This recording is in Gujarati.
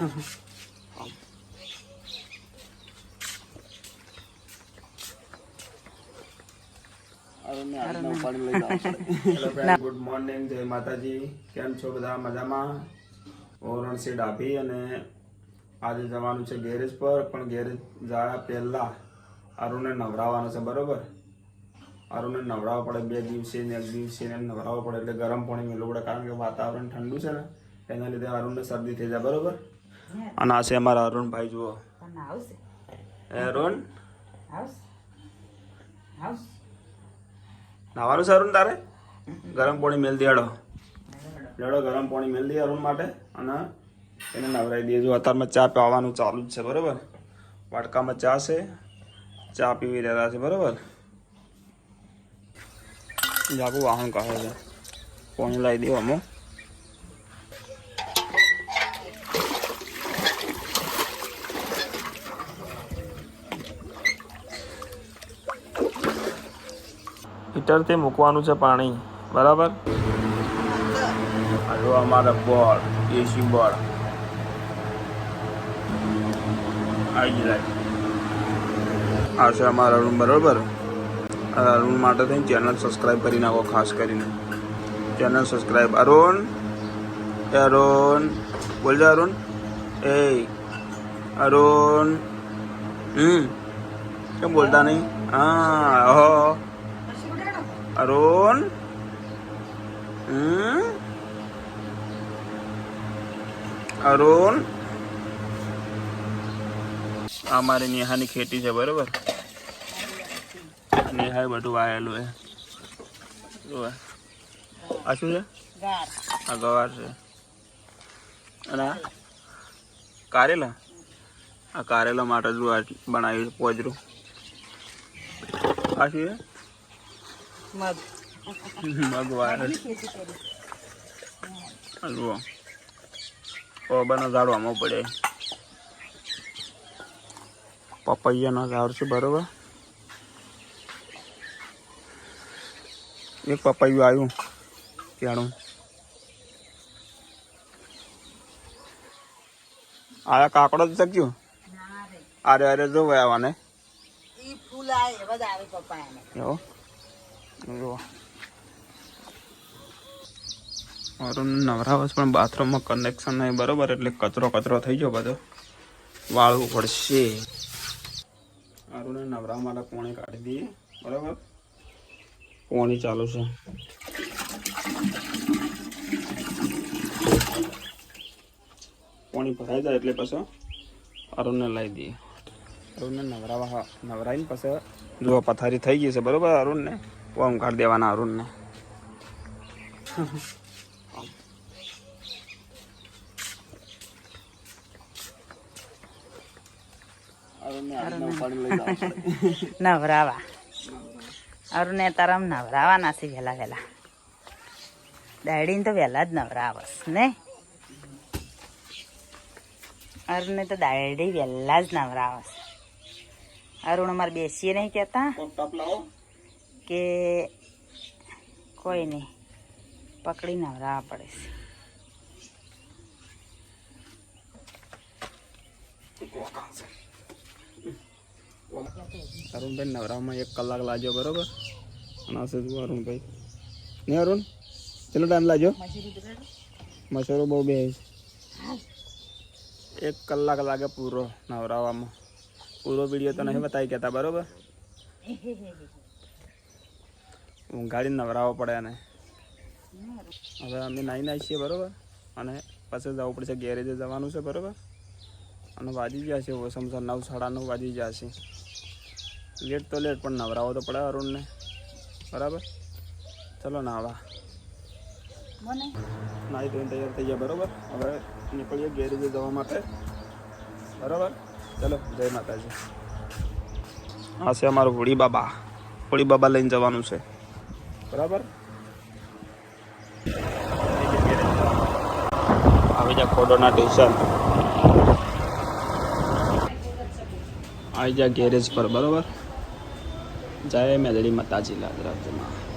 ગુડ મોર્નિંગ જય માતાજી કેમ છો બધા? મજામાં? ઓરણસી ડાભી અને આજે જવાનું છે ગેરેજ પર, પણ ગેરેજ જયા પહેલા અરુણને નવરાવવાનો છે, બરોબર? અરુણને નવરાવવા પડે બે દિવસે ને એક દિવસે ને નવરાવવા પડે એટલે ગરમ પાણી મેળવું પડે, કારણ કે વાતાવરણ ઠંડુ છે ને, એના લીધે અરુણને શરદી થઈ જાય, બરોબર? અને આ છે અમારા અરુણભાઈ જુઓ. અરુણ? નાવાનું છે અરુણ તારે? ગરમ પાણી મેલ દેડો લેડો ગરમ પાણી મેલ દે અરુણ માટે અને એને નવરાઈ દઈએ જો અત્યારમાં ચા પીવાનું ચાલુ જ છે બરોબર? વાટકામાં ચા છે. ચા પીવી રહ્યા છે બરોબર? જાગું વાહન કહે છે. પાણી લાવી દેવું અમુક હીટરથી મૂકવાનું છે પાણી. બરાબર? જો અમારા બોર્ડ એસી બોર્ડ આવી જાય આ છે અમારા રૂમ બરાબર? રૂમ માટે થઈને ચેનલ સબસ્ક્રાઈબ કરી નાખો, ખાસ કરીને. Channel subscribe Arun? એ અરુણ. બોલજો અરુણ. એ અરુણ. હમ. કેમ બોલતા નહીં? હા ઓહો અરુણ અરુણ આ મારી નેહાની ખેતી છે, બરોબર? નેહા બધું વાયેલું જુઓ. આ શું છે? આ ગવાર છે. અને આ કારેલા? આ કારેલા માટે જ બનાવ્યું છે પોજરું. આ શું છે? મગ. આ જુઓ પવનો ઝાડ આમાં પડે. પપૈયાનો ઝાડ છે બરોબર? એક પપૈયું આવ્યું ત્યાંનું. આયા કાકડો જ શક્યું? અરે અરે આરે આરે જો આવાને ઈ ફૂલ આવે બધા આવે પપ્પા એવો? જુઓ. મારું નવરાવસ પણ બાથરૂમમાં કનેક્શન નહીં, બરાબર? એટલે કચરો કચરો થઈ ગયો બધો. વાળવું પડશે. મારું નવરા મારા પોણી કાઢી દઈએ, બરાબર? પોણી ચાલુ છે. પોણી ભરાઈ જાય એટલે પછી અરુણને લાવી દઈએ. અરુણને નવરાવા નવરાઈને પછી જો પથારી થઈ ગઈ છે, બરાબર અરુણને? પોમ કાઢ દેવાના અરુણને. નવરાવા અરુને તારામ નવરાવાના છે વહેલા વહેલા દાડીને તો વહેલા જ નવરાવસ ને અરુણને તો દાડી વહેલા જ નવરાવસ અરુણ અમારે બેસીએ નહીં કહેતા કે કોઈ નહીં. પકડી નવરાવા પડે છે. અરુણભાઈ નવરામાં એક કલાક લાગ્યો, બરોબર? અને અરુણભાઈ. ને અરુણ, કેટલો ટાઈમ લાગ્યો? મચ્છરો બહુ બે એક કલાક લાગે પૂરો નવરાવામાં. પૂરો વીડિયો તો નહીં બતાવી કહેતા, બરોબર? ઊંઘાડીને નવરાવો પડે એને. હવે અમે નાઈ નાઈ છીએ બરાબર? અને પછી જવું પડશે ગેરેજે જવાનું છે બરાબર? અને વાજી ગયા છે સમસર નવ સાડા નવ વાજી ગયા છે લેટ તો લેટ પણ નવરાવો તો પડે અરુણને. બરાબર? ચલો નાવા નાહી ધોઈને તૈયાર થઈ ગયા બરાબર? હવે નીકળીએ ગેરેજે જવા માટે. બરાબર? ચલો જય માતાજી. હા છે અમારું હોળી બાબા. હોળી બાબા લઈને જવાનું છે. બરાબર? આવી જા ખોડોના ટ્યુશન. આવી જા ગેરેજ પર બરાબર? જય મેદડી માતાજી લાદરાજમાં